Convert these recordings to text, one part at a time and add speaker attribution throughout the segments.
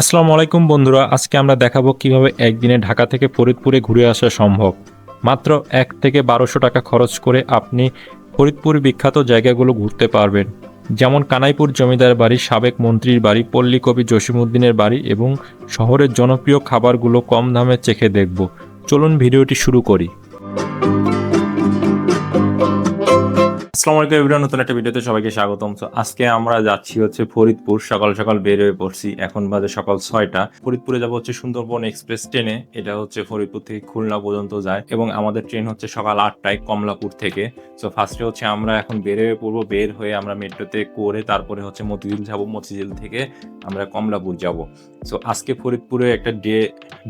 Speaker 1: আসসালামু আলাইকুম বন্ধুরা, আজকে আমরা দেখাবো কীভাবে একদিনে ঢাকা থেকে ফরিদপুরে ঘুরে আসা সম্ভব। মাত্র এক থেকে বারোশো টাকা খরচ করে আপনি ফরিদপুর বিখ্যাত জায়গাগুলো ঘুরতে পারবেন। যেমন কানাইপুর জমিদার বাড়ি, সাবেক মন্ত্রীর বাড়ি, পল্লী কবি জসিমুদ্দিনের বাড়ি এবং শহরের জনপ্রিয় খাবারগুলো কম দামে চেখে দেখব। চলুন ভিডিওটি শুরু করি। আসসালামু আলাইকুম এভরিওয়ান নতুন একটা ভিডিওতে সবাইকে স্বাগতম। তো আজকে আমরা যাচ্ছি হচ্ছে ফরিদপুর, সকাল সকাল বের হয়ে পড়ছি। এখন বাজে সকাল ছয়টা। ফরিদপুরে যাব হচ্ছে সুন্দরবন এক্সপ্রেস ট্রেনে এটা হচ্ছে ফরিদপুর থেকে খুলনা পর্যন্ত যায় এবং আমাদের ট্রেন হচ্ছে সকাল আটটায় কমলাপুর থেকে। তো ফার্স্টে হচ্ছে আমরা এখন বের হয়ে পড়ব, বের হয়ে আমরা মেট্রোতে করে তারপরে হচ্ছে মতিঝিল যাব, মতিঝিল থেকে আমরা কমলাপুর যাব। সো আজকে ফরিদপুরে একটা ডে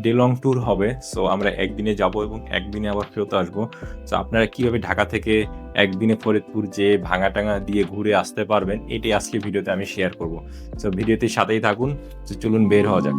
Speaker 1: ডে লং ট্যুর হবে সো আমরা একদিনে যাব এবং একদিনে আবার ফেরত আসব। সো আপনারা কীভাবে ঢাকা থেকে একদিনে ফরিদপুর যে ভাঙা টাঙা দিয়ে ঘুরে আসতে পারবেন এটি আজকে ভিডিওতে আমি শেয়ার করব। সো ভিডিওতে সাথেই থাকুন চলুন বের হওয়া যাক।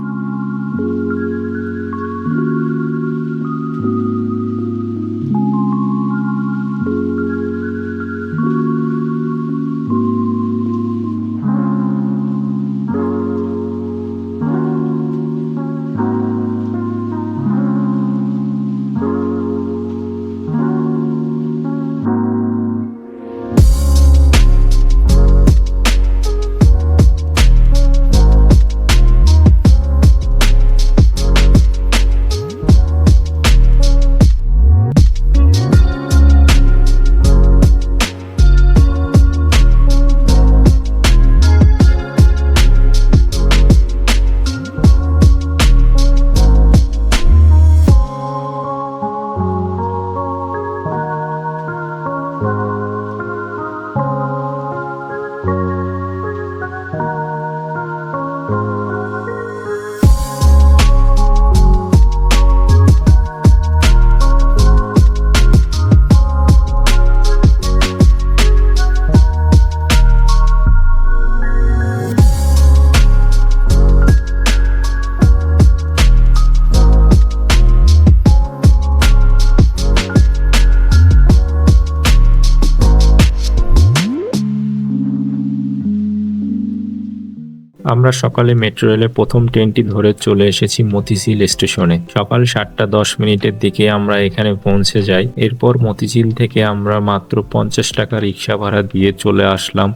Speaker 1: আমরা সকালে মেট্রো রেলের প্রথম ট্রেনটি ধরে চলে এসেছি মতিঝিল স্টেশনে। সকাল সাতটা দশ মিনিটের দিকে আমরা এখানে পৌঁছে যাই। এরপর মতিঝিল থেকে আমরা মাত্র পঞ্চাশ টাকা রিক্সা ভাড়া দিয়ে চলে আসলাম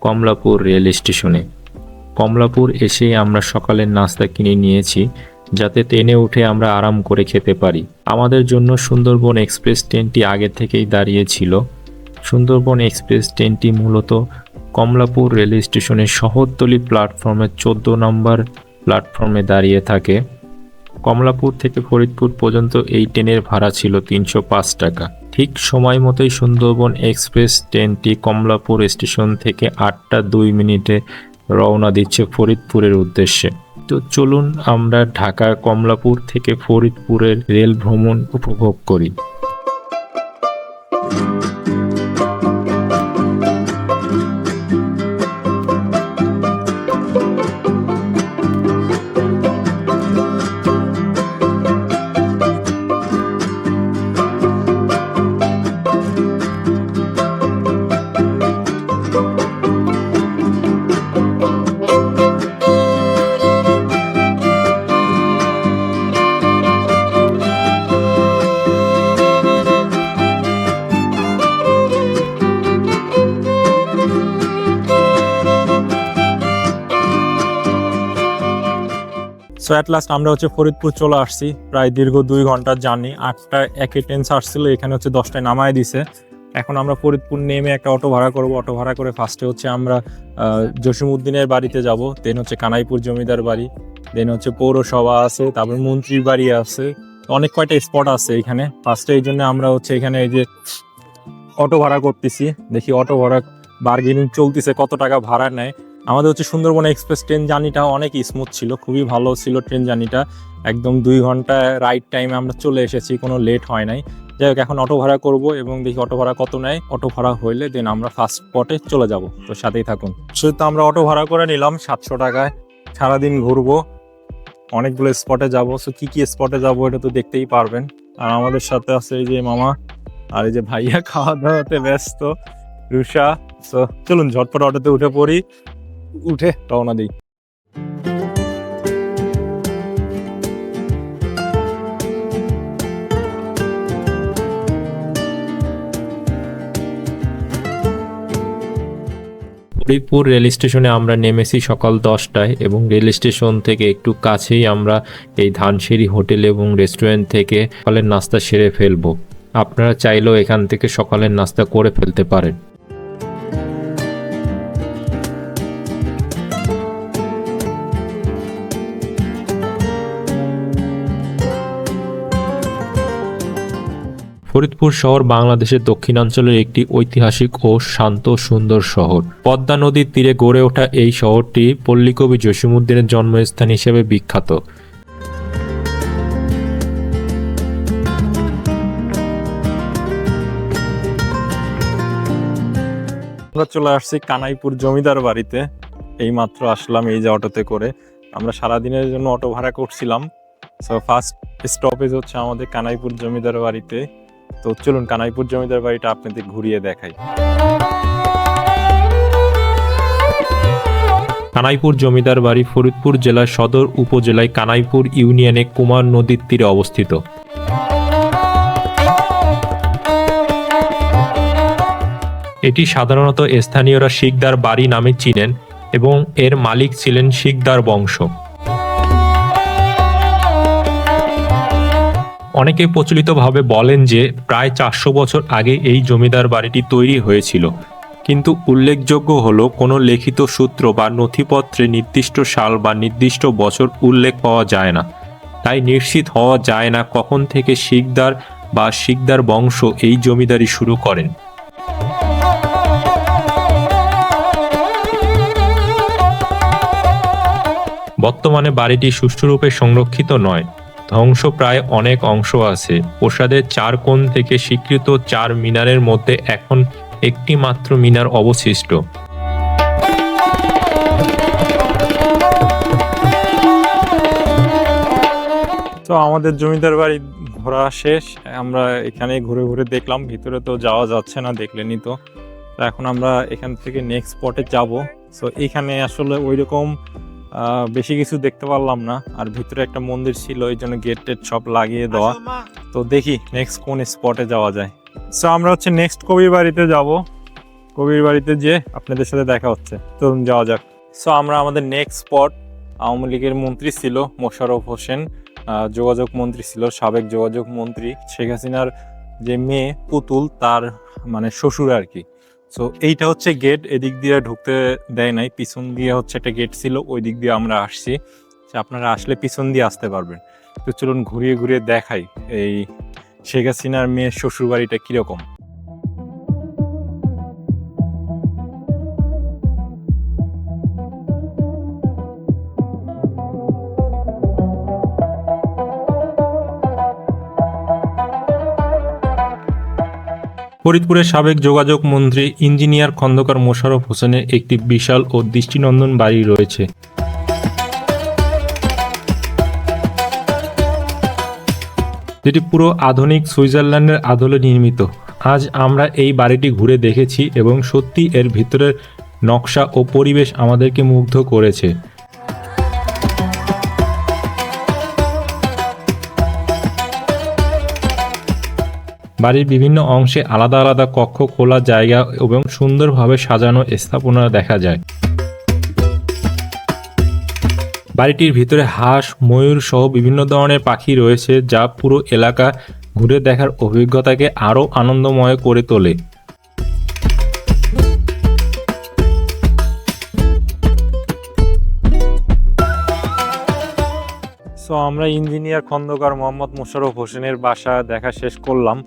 Speaker 1: কমলাপুর রেল স্টেশনে। কমলাপুর এসেই আমরা সকালের নাস্তা কিনে নিয়েছি, যাতে ট্রেনে উঠে আমরা আরাম করে খেতে পারি। আমাদের জন্য সুন্দরবন এক্সপ্রেস ট্রেনটি আগে থেকেই দাঁড়িয়েছিল সুন্দরবন এক্সপ্রেস ট্রেনটি মূলত কমলাপুর রেল স্টেশনের শহরতলি প্ল্যাটফর্মের চোদ্দ নম্বর প্ল্যাটফর্মে দাঁড়িয়ে থাকে। কমলাপুর থেকে ফরিদপুর পর্যন্ত এই ট্রেনের ভাড়া ছিল তিনশো পাঁচ টাকা। ঠিক সময় মতোই সুন্দরবন এক্সপ্রেস ট্রেনটি কমলাপুর স্টেশন থেকে আটটা দুই মিনিটে রওনা দিচ্ছে ফরিদপুরের উদ্দেশ্যে। তো চলুন আমরা ঢাকা কমলাপুর থেকে ফরিদপুরের রেল ভ্রমণ উপভোগ করি। সো অ্যাট লাস্ট আমরা হচ্ছে ফরিদপুর চলে আসছি। প্রায় দীর্ঘ দুই ঘণ্টার জার্নি। আটটা, একে ট্রেন আসছিল এখানে হচ্ছে দশটায় নামায় দিছে। এখন আমরা ফরিদপুর নেমে একটা অটো ভাড়া করব। অটো ভাড়া করে ফার্স্টে হচ্ছে আমরা জসিমউদ্দিনের বাড়িতে যাব। দেন হচ্ছে কানাইপুর জমিদার বাড়ি। দেন হচ্ছে পৌরসভা আছে, তারপর মন্ত্রীর বাড়ি আছে। অনেক কয়টা স্পট আছে এখানে। ফার্স্টে এই জন্য আমরা হচ্ছে এখানে এই যে অটো ভাড়া করতেছি। দেখি অটো ভাড়া বার্গেনিং চলতেছে, কত টাকা ভাড়া নেয়। আমাদের হচ্ছে সুন্দরবন এক্সপ্রেস ট্রেন জার্নিটা অনেক স্মুথ ছিল, খুবই ভালো ছিল ট্রেন জার্নিটা। একদম দুই ঘণ্টা রাইট টাইমে আমরা চলে এসেছি, কোনো লেট হয় নাই। যাই হোক, এখন অটো ভাড়া করব এবং দেখি অটো ভাড়া কত নেয়। অটো ভাড়া হইলে দেন আমরা ফার্স্ট স্পটে চলে যাব। তো সাথেই থাকুন। সেহেতু আমরা অটো ভাড়া করে নিলাম সাতশো টাকায়। সারাদিন ঘুরবো, অনেকগুলো স্পটে যাব। সো কী কী স্পটে যাব এটা তো দেখতেই পারবেন। আর আমাদের সাথে আছে এই যে মামা আর এই যে ভাইয়া, খাওয়া দাওয়াতে ব্যস্ত। রুষা সো চলুন ঝটপট অটোতে উঠে পড়ি। উঠে রওনা দিই।
Speaker 2: হরিপুর রেল স্টেশনে আমরা নেমেছি সকাল দশটায় এবং রেল স্টেশন থেকে একটু কাছেই আমরা এই ধানসিঁড়ি হোটেল এবং রেস্টুরেন্ট থেকে সকালের নাস্তা সেরে ফেলব। আপনারা চাইলেও এখান থেকে সকালের নাস্তা করে ফেলতে পারেন। ফরিদপুর শহর বাংলাদেশের দক্ষিণাঞ্চলের একটি ঐতিহাসিক ও শান্ত সুন্দর শহর। পদ্মা নদীর তীরে গড়ে ওঠা এই শহরটি পল্লীকবি জসিমুদ্দিনের জন্মস্থান হিসেবে বিখ্যাত।
Speaker 1: আমরা চলে আসছি কানাইপুর জমিদার বাড়িতে। এই মাত্র আসলাম এই যে অটোতে করে। আমরা সারাদিনের জন্য অটো ভাড়া করছিলাম। সো ফার্স্ট স্টপেজ হচ্ছে আমাদের কানাইপুর জমিদার বাড়িতে। তো চলুন কানাইপুর জমিদার বাড়িটা আপনাদের ঘুরিয়ে দেখাই।
Speaker 2: কানাইপুর জমিদার বাড়ি ফরিদপুর জেলার সদর উপজেলায় কানাইপুর ইউনিয়নে কুমার নদীর তীরে অবস্থিত। এটি সাধারণত স্থানীয়রা শিকদার বাড়ি নামে চিনেন এবং এর মালিক ছিলেন শিকদার বংশ। অনেকে প্রচলিতভাবে বলেন যে প্রায় চারশো বছর আগে এই জমিদার বাড়িটি তৈরি হয়েছিল। কিন্তু উল্লেখযোগ্য হল, কোনো লিখিত সূত্র বা নথিপত্রে নির্দিষ্ট সাল বা নির্দিষ্ট বছর উল্লেখ পাওয়া যায় না। তাই নিশ্চিত হওয়া যায় না কখন থেকে শিকদার বা শিকদার বংশ এই জমিদারি শুরু করেন। বর্তমানে বাড়িটি সুষ্ঠুরূপে সংরক্ষিত নয়। ধ্বংস প্রায় অনেক অংশ আছে। প্রসাদের চার কোণ থেকে স্বীকৃত চার মিনারের মধ্যে এখন একটি মাত্র মিনার অবশিষ্ট।
Speaker 1: তো আমাদের জমিদার বাড়ি ঘোরা শেষ। আমরা এখানে ঘুরে ঘুরে দেখলাম, ভিতরে তো যাওয়া যাচ্ছে না, দেখলেনই তো। তো এখন আমরা এখান থেকে নেক্সট স্পটে যাব। সো এখানে আসলে ওই রকম বেশি কিছু দেখতে পারলাম না। আর ভিতরে একটা মন্দির ছিল, এই জন্য গেট টেট সব লাগিয়ে দেওয়া। তো দেখি নেক্সট কোন স্পটে যাওয়া যায়। সো আমরা হচ্ছে নেক্সট কবির বাড়িতে যাব। কবির বাড়িতে যে আপনাদের সাথে দেখা হচ্ছে। তো যাওয়া যাক। সো আমরা আমাদের নেক্সট স্পট আওয়ামী লীগের মন্ত্রী ছিল মোশাররফ হোসেন। যোগাযোগ মন্ত্রী ছিল, সাবেক যোগাযোগ মন্ত্রী শেখ হাসিনার যে মেয়ে পুতুল, তার মানে শ্বশুর আর কি। সো এইটা হচ্ছে গেট এদিক দিয়ে ঢুকতে দেয় নাই। পিছন দিয়ে হচ্ছে একটা গেট ছিল ওই দিক দিয়ে আমরা আসছি। আপনারা আসলে পিছন দিয়ে আসতে পারবেন। তো চলুন ঘুরিয়ে ঘুরিয়ে দেখাই এই শেখ হাসিনার মেয়ের শ্বশুর বাড়িটা কীরকম।
Speaker 2: ফরিদপুরের সাবেক যোগাযোগ মন্ত্রী ইঞ্জিনিয়ার খন্দকার মোশাররফ হোসেনের একটি বিশাল ও দৃষ্টিনন্দন বাড়ি রয়েছে। যেটি পুরো আধুনিক সুইজারল্যান্ডের আদলে নির্মিত। আজ আমরা এই বাড়িটি ঘুরে দেখেছি এবং সত্যি এর ভিতরের নকশা ও পরিবেশ আমাদেরকে মুগ্ধ করেছে। বাড়ির বিভিন্ন অংশে আলাদা আলাদা কক্ষ, খোলা জায়গা এবং সুন্দরভাবে সাজানো স্থাপনা দেখা যায়। বাড়িটির ভিতরে হাঁস, ময়ূর সহ বিভিন্ন ধরনের পাখি রয়েছে যা পুরো এলাকা ঘুরে দেখার অভিজ্ঞতাকে আরও আনন্দময় করে তোলে।
Speaker 1: সো আমরা ইঞ্জিনিয়ার খন্দকার মোহাম্মদ মোশাররফ হোসেনের বাসা দেখা শেষ করলাম।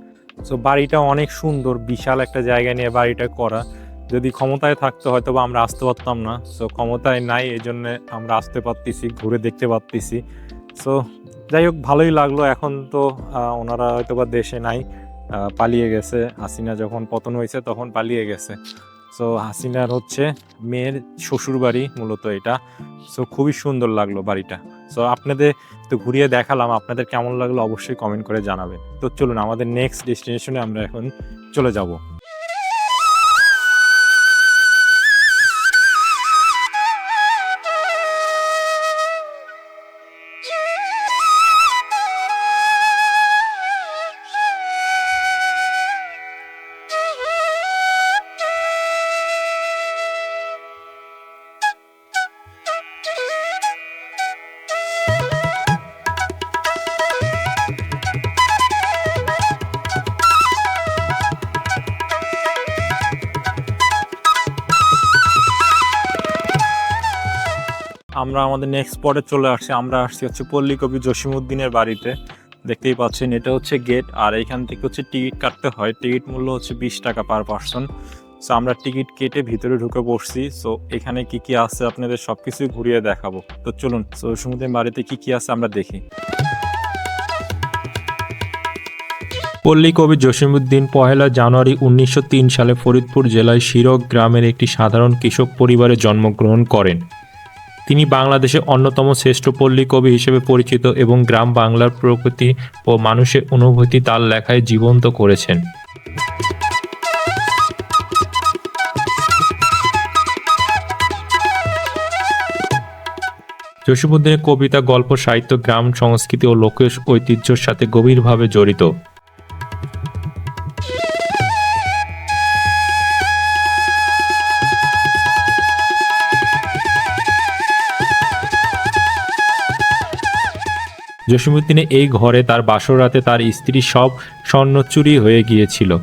Speaker 1: সো বাড়িটা অনেক সুন্দর, বিশাল একটা জায়গা নিয়ে বাড়িটা করা। যদি ক্ষমতায় থাকতো হয়তো বা আমরা আসতে পারতাম না। সো ক্ষমতায় নাই এই জন্যে আমরা আসতে পারতেছি, ঘুরে দেখতে পারতেছি। সো যাই হোক, ভালোই লাগল। এখন তো ওনারা হয়তো বা দেশে নাই পালিয়ে গেছে। আসিনা যখন পতন হয়েছে, তখন পালিয়ে গেছে। সো হাসিনার হচ্ছে মেয়ের শ্বশুর বাড়ি মূলত এটা। সো খুবই সুন্দর লাগল বাড়িটা। সো আপনাদের তো ঘুরিয়ে দেখালাম, আপনাদের কেমন লাগল অবশ্যই কমেন্ট করে জানাবেন। তো চলুন, আমাদের নেক্সট ডেস্টিনেশনে আমরা এখন চলে যাব।
Speaker 3: আমরা আমাদের নেক্সট স্পটে চলে আসছি। আমরা আসছি হচ্ছে পল্লী কবি জসিমউদ্দিনের বাড়িতে। দেখতেই পাচ্ছেন, এটা হচ্ছে গেট আর এইখান থেকে হচ্ছে টিকিট কাটতে হয়। টিকিট মূল্য হচ্ছে বিশ টাকা পার পার্সন সো আমরা টিকিট কেটে ভিতরে ঢুকে পড়ছি। সো এখানে কি কি আছে আপনাদের সব কিছুই ঘুরিয়ে দেখাবো। তো চলুন সো জসিমউদ্দিন বাড়িতে কি কি আছে আমরা দেখি।
Speaker 1: পল্লী কবি জসিমউদ্দিন পহেলা জানুয়ারি উনিশশো তিন সালে ফরিদপুর জেলায় শিরক গ্রামের একটি সাধারণ কৃষক পরিবারে জন্মগ্রহণ করেন। তিনি বাংলাদেশের অন্যতম শ্রেষ্ঠ পল্লী কবি হিসেবে পরিচিত এবং গ্রাম বাংলার প্রকৃতি ও মানুষের অনুভূতি তার লেখায় জীবন্ত করেছেন। জসিমউদ্দিনের কবিতা, গল্প, সাহিত্য, গ্রাম, সংস্কৃতি ও লোক ঐতিহ্যের সাথে গভীরভাবে জড়িত। জসিমুদ্দিনের এই ঘরে তার বাসর রাতে তার স্ত্রী সব স্বর্ণ চুরি হয়ে গিয়েছিল।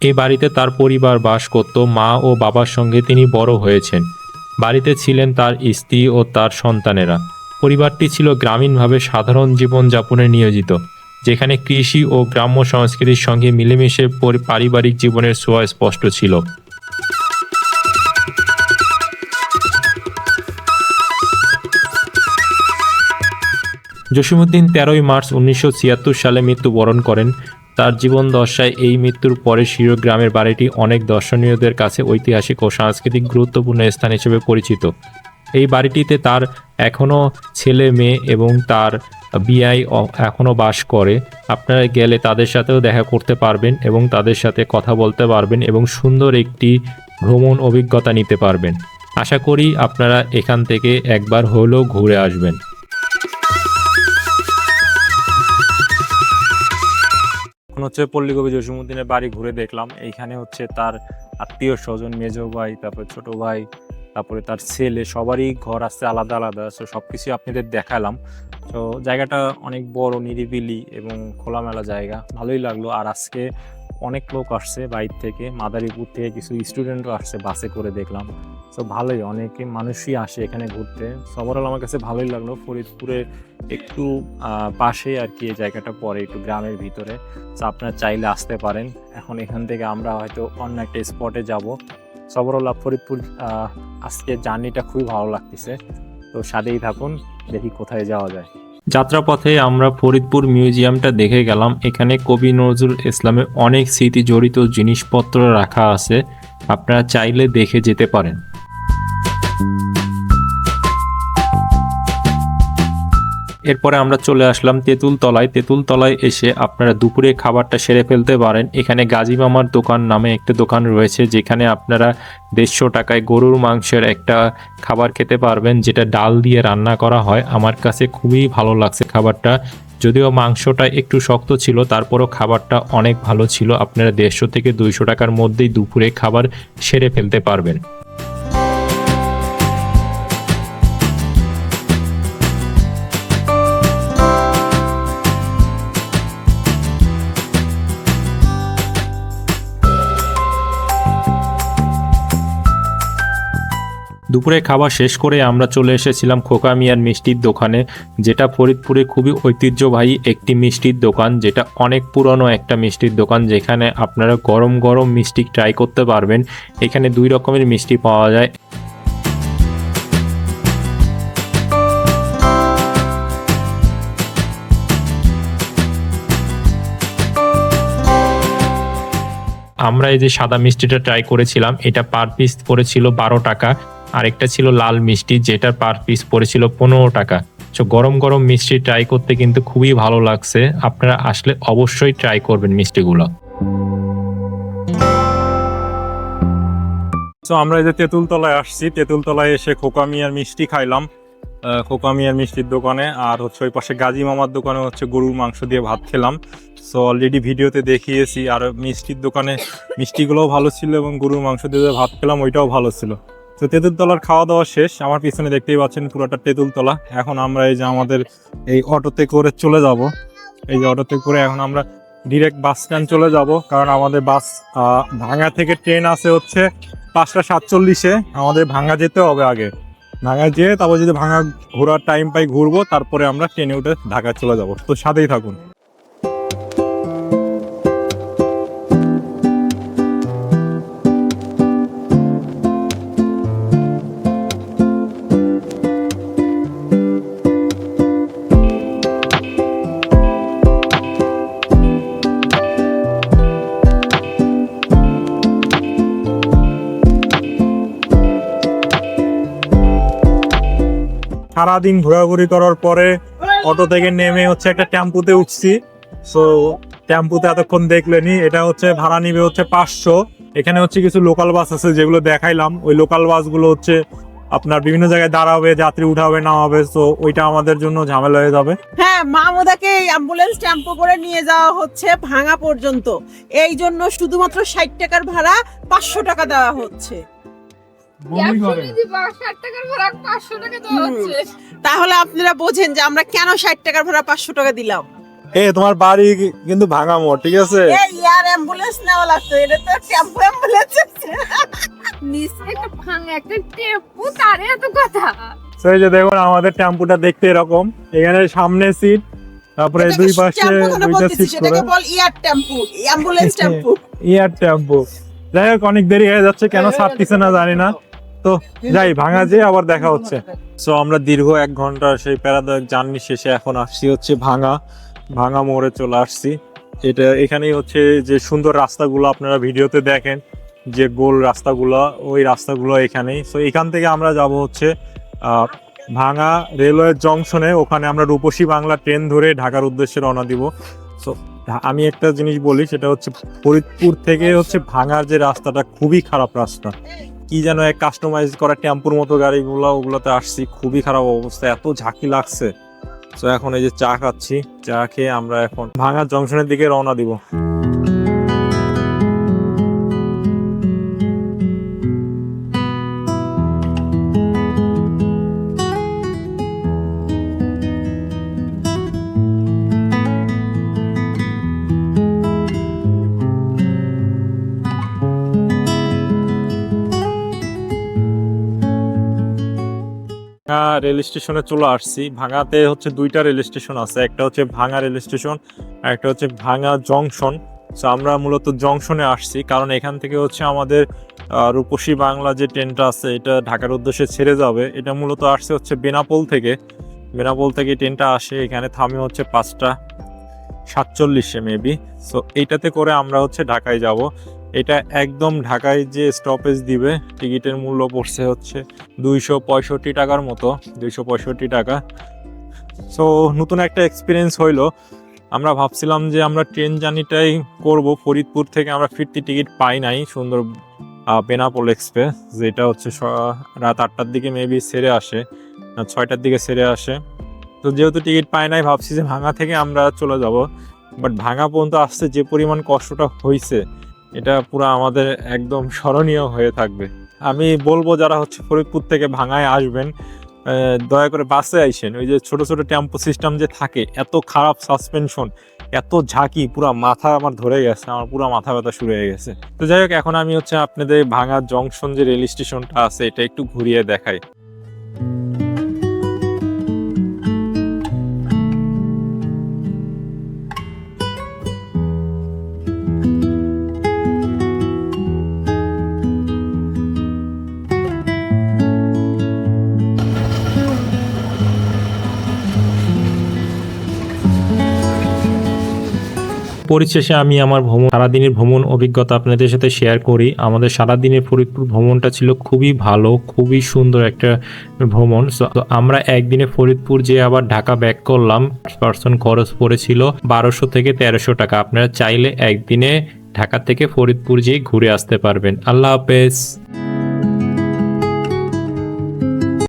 Speaker 1: এই বাড়িতে তার পরিবার বাস করত, মা ও বাবার সঙ্গে তিনি বড় হয়েছেন। বাড়িতে ছিলেন তার স্ত্রী ও তার সন্তানেরা। পরিবারটি ছিল গ্রামীণভাবে সাধারণ জীবনযাপনে নিয়োজিত, যেখানে কৃষি ও গ্রাম্য সংস্কৃতির সঙ্গে মিলেমিশে পরি- পারিবারিক জীবনের ছোঁয়া স্পষ্ট ছিল। জসিমুদ্দিন তেরোই মার্চ উনিশশো ছিয়াত্তর সালে মৃত্যুবরণ করেন। তার জীবন দশায় এই মৃত্যুর পরে শিরো গ্রামের বাড়িটি অনেক দর্শনীয়দের কাছে ঐতিহাসিক ও সাংস্কৃতিক গুরুত্বপূর্ণ স্থান হিসেবে পরিচিত। এই বাড়িটিতে তার এখনও ছেলে, মেয়ে এবং তার বিআই এখনও বাস করে। আপনারা গেলে তাদের সাথেও দেখা করতে পারবেন এবং তাদের সাথে কথা বলতে পারবেন এবং সুন্দর একটি ভ্রমণ অভিজ্ঞতা নিতে পারবেন। আশা করি আপনারা এখান থেকে একবার হলেও ঘুরে আসবেন।
Speaker 3: হচ্ছে পল্লীকবি জসিমুদ্দিনের বাড়ি ঘুরে দেখলাম। এইখানে হচ্ছে তার আত্মীয় স্বজন, মেজ ভাই, তারপরে ছোট ভাই, তারপরে তার ছেলে, সবারই ঘর আছে আলাদা আলাদা সো সব কিছুই আপনাদের দেখালাম। তো জায়গাটা অনেক বড়, নিরিবিলি এবং খোলামেলা জায়গা, ভালোই লাগল। আর আজকে অনেক লোক আসছে বাইর থেকে, মাদারীপুর থেকে কিছু স্টুডেন্টও আসছে বাসে করে দেখলাম। তো ভালোই অনেকে মানুষই আসে এখানে ঘুরতে। ওভারঅল আমার কাছে ভালোই লাগল ফরিদপুরে একটু পাশে আর কি এই জায়গাটা পরে একটু গ্রামের ভিতরে। তো আপনারা চাইলে আসতে পারেন। এখন এখান থেকে আমরা হয়তো অন্য একটা স্পটে যাব। সবরলা ফরিদপুর আহ, আজকের জার্নিটা খুবই ভালো লাগতেছে। তো সাথেই থাকুন দেখি কোথায় যাওয়া যায়।
Speaker 1: যাত্রাপথে আমরা ফরিদপুর মিউজিয়ামটা দেখে গেলাম। এখানে কবি নজরুল ইসলামের অনেক স্মৃতি জড়িত জিনিসপত্র রাখা আছে। আপনারা চাইলে দেখে যেতে পারেন। এরপরে আমরা চলে আসলাম তেঁতুল তলায় তেঁতুল তলায় এসে আপনারা দুপুরে খাবারটা সেরে ফেলতে পারেন। এখানে গাজী মামার দোকান নামে একটা দোকান রয়েছে, যেখানে আপনারা দেড়শো টাকায় গরুর মাংসের একটা খাবার খেতে পারবেন, যেটা ডাল দিয়ে রান্না করা হয়। আমার কাছে খুবই ভালো লাগছে খাবারটা। যদিও মাংসটা একটু শক্ত ছিল, তারপরও খাবারটা অনেক ভালো ছিল। আপনারা দেড়শো থেকে দুইশো টাকার মধ্যেই দুপুরে খাবার সেরে ফেলতে পারবেন। দুপুরে খাবার শেষ করে আমরা চলে এসেছিলাম খোকা মিয়ার মিষ্টির দোকানে, যেটা ফরিদপুরে খুবই ঐতিহ্যবাহী একটি মিষ্টির দোকান, যেটা অনেক পুরনো একটা মিষ্টির দোকান, যেখানে আপনারা গরম গরম মিষ্টি ট্রাই করতে পারবেন। এখানে দুই রকমের মিষ্টি পাওয়া যায়। আমরা এই যে সাদা মিষ্টিটা ট্রাই করেছিলাম, এটা পার পিস পড়েছিল বারো টাকা। আরেকটা ছিল লাল মিষ্টি যেটার পার পিস পড়েছিল পনেরো টাকা। তো গরম গরম মিষ্টি ট্রাই করতে কিন্তু খুবই ভালো লাগছে। আপনারা আসলে অবশ্যই ট্রাই করবেন মিষ্টিগুলো।
Speaker 3: তো আমরা এই যে তেঁতুলতলায় আসছি। তেঁতুলতলায় এসে খোকা মিয়ার মিষ্টি খাইলাম। আহ, খোকা মিয়ার মিষ্টির দোকানে। আর হচ্ছে ওই পাশে গাজী মামার দোকানে হচ্ছে গরুর মাংস দিয়ে ভাত খেলাম। সো অলরেডি ভিডিওতে দেখিয়েছি। আর মিষ্টির দোকানে মিষ্টিগুলোও ভালো ছিল এবং গরুর মাংস দিয়ে ভাত খেলাম ওইটাও ভালো ছিল।
Speaker 1: তো তেঁতুলতলার খাওয়া দাওয়া শেষ। আমার পিছনে দেখতেই পাচ্ছেন পুরোটা তেঁতুলতলা। এখন আমরা এই যে আমাদের এই অটোতে করে চলে যাব। এই যে অটোতে করে এখন আমরা ডিরেক্ট বাস স্ট্যান্ড চলে যাব। কারণ আমাদের বাস ভাঙ্গা থেকে ট্রেন আছে হচ্ছে পাঁচটা সাতচল্লিশে। আমাদের ভাঙ্গা যেতে হবে আগে। ভাঙ্গা যেয়ে তারপর যদি ভাঙ্গা ঘোরার টাইম পাই ঘুরবো, তারপরে আমরা ট্রেনে উঠে ঢাকায় চলে যাব। তো সাথেই থাকুন। সারাদিন ঘোরাঘুরি করার পরে অটো থেকে নেমে হচ্ছে একটা টেম্পুতে উঠছি। সো টেম্পুতে এতক্ষণ দেখলেনি, এটা হচ্ছে ভাড়া নিবে হচ্ছে পাঁচশো। এখানে হচ্ছে কিছু লোকাল বাস আছে যেগুলো দেখাইলাম। ওই লোকাল বাসগুলো হচ্ছে আপনার বিভিন্ন জায়গায় দাঁড়াবে, যাত্রী উঠাবে, নামাবে। তো ওইটা আমাদের জন্য ঝামেলা হয়ে যাবে।
Speaker 4: হ্যাঁ মামুদাকে অ্যাম্বুলেন্স টেম্পো করে নিয়ে যাওয়া হচ্ছে ভাঙা পর্যন্ত। এই জন্য শুধুমাত্র ষাট টাকার ভাড়া পাঁচশো টাকা দেওয়া হচ্ছে। তাহলে আপনারা বোঝেন যে আমরা কেন ষাট টাকার ভাড়া পাঁচশো টাকা দিলাম।
Speaker 1: এ তোমার বাড়ি কিন্তু ভাঙা মোড় ঠিক আছে?
Speaker 4: ইয়ার অ্যাম্বুলেন্স নেওয়া লাগতো এটা তো টেম্পো অ্যাম্বুলেন্স
Speaker 5: নিচে একটা ভাঙা একটা টেপু তারে এত কথা।
Speaker 1: তো এই যে দেখুন আমাদের টেম্পুটা দেখতে এরকম। এখানে সামনে সিট তারপরে দুই পাশে দুইটা সিট করে।
Speaker 4: বল ইয়ার টেম্পু অ্যাম্বুলেন্স টেম্পু
Speaker 1: ইয়ার টেম্পো যাই হোক অনেক দেরি হয়ে যাচ্ছে কেন ছাড়তেছে না জানি না। তো যাই, ভাঙা যে আবার দেখা হচ্ছে। সো আমরা দীর্ঘ এক ঘণ্টা সেই প্যারাদায়ক জার্নি শেষে এখন আসছি হচ্ছে ভাঙা ভাঙা মোড়ে চলে আসছি। এটা এখানেই হচ্ছে যে সুন্দর রাস্তাগুলো আপনারা ভিডিওতে দেখেন, যে গোল রাস্তাগুলো, ওই রাস্তাগুলো এখানেই। সো এখান থেকে আমরা যাব হচ্ছে ভাঙা রেলওয়ে জংশনে। ওখানে আমরা রূপসী বাংলা ট্রেন ধরে ঢাকার উদ্দেশ্যে রওনা দিব। সো আমি একটা জিনিস বলি, সেটা হচ্ছে ফরিদপুর থেকে হচ্ছে ভাঙার যে রাস্তাটা, খুবই খারাপ রাস্তা। কি যেন এক কাস্টমাইজ করা টেম্পুর মতো গাড়িগুলো, ওগুলোতে আসছি। খুবই খারাপ অবস্থা, এত ঝাঁকি লাগছে। তো এখন এই যে চা খাচ্ছি, চা খেয়ে আমরা এখন ভাঙা জংশনের দিকে রওনা দিব। রেল স্টেশনে চলে আসছি। ভাঙাতে হচ্ছে দুইটা রেল স্টেশন আছে। একটা হচ্ছে ভাঙা রেল স্টেশন, আর একটা হচ্ছে ভাঙা জংশন। সো আমরা মূলত জংশনে আসছি, কারণ এখান থেকে হচ্ছে আমাদের রূপসী বাংলা যে ট্রেনটা আছে, এটা ঢাকার উদ্দেশ্যে ছেড়ে যাবে। এটা মূলত আসছে হচ্ছে বেনাপোল থেকে। বেনাপোল থেকে ট্রেনটা আসে, এখানে থামে হচ্ছে পাঁচটা সাতচল্লিশে মেবি সো এইটাতে করে আমরা হচ্ছে ঢাকায় যাব। এটা একদম ঢাকায় যে স্টপেজ দিবে, টিকিটের মূল্য পড়ছে হচ্ছে দুইশো পঁয়ষট্টি টাকার মতো, দুইশো পঁয়ষট্টি টাকা। সো নতুন একটা এক্সপিরিয়েন্স হইল। আমরা ভাবছিলাম যে আমরা ট্রেন জার্নিটাই করব। ফরিদপুর থেকে আমরা ফিরতি টিকিট পাই নাই, সুন্দর বেনাপোল এক্সপ্রেস যেটা হচ্ছে রাত আটটার দিকে মেবি সেরে আসে ছয়টার দিকে সেরে আসে। তো যেহেতু টিকিট পাই নাই, ভাবছি যে ভাঙা থেকে আমরা চলে যাব। বাট ভাঙা পর্যন্ত আসতে যে পরিমাণ কষ্টটা হয়েছে এটা পুরো আমাদের একদম স্মরণীয় হয়ে থাকবে। আমি বলব যারা হচ্ছে ফরিদপুর থেকে ভাঙায় আসবেন দয়া করে বাসে আইসেন। ওই যে ছোট ছোট টেম্পো সিস্টেম যে থাকে, এত খারাপ সাসপেনশন এত ঝাঁকি, পুরো মাথা আমার ধরে গেছে, আমার পুরো মাথা ব্যথা শুরু হয়ে গেছে। তো যাই হোক, এখন আমি হচ্ছে আপনাদের ভাঙা জংশন যে রেল স্টেশনটা আছে, এটা একটু ঘুরিয়ে দেখাই।
Speaker 2: পরিশেষে আমি আমার ভ্রমণ, সারাদিনের ভ্রমণ অভিজ্ঞতা আপনাদের সাথে শেয়ার করি। আমাদের সারাদিনের ফরিদপুর ভ্রমণটা ছিল খুবই ভালো, খুবই সুন্দর একটা ভ্রমণ। তো আমরা একদিনে ফরিদপুর যে আবার ঢাকা ব্যাক করলাম। পার্সন খরচ পড়েছিল বারোশো থেকে তেরোশো টাকা। আপনারা চাইলে একদিনে ঢাকা থেকে ফরিদপুর যেয়ে ঘুরে আসতে পারবেন। আল্লাহ হাফেজ।